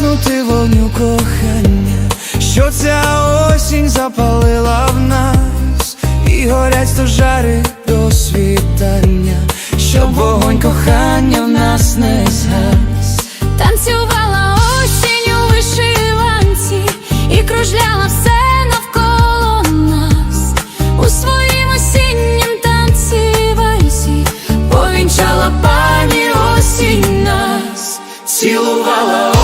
Згаснути вогню кохання, що ця осінь запалила в нас, і горять стожари до світання, щоб вогонь кохання в нас не згас. Танцювала осінь у вишиванці і кружляла все навколо нас у своїм осіннім танці вальсі Повінчала пані осінь нас, цілувала.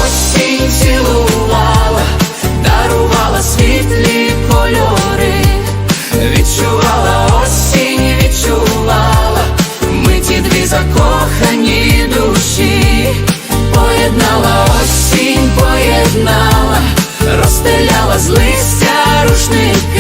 розстеляла з листя рушники.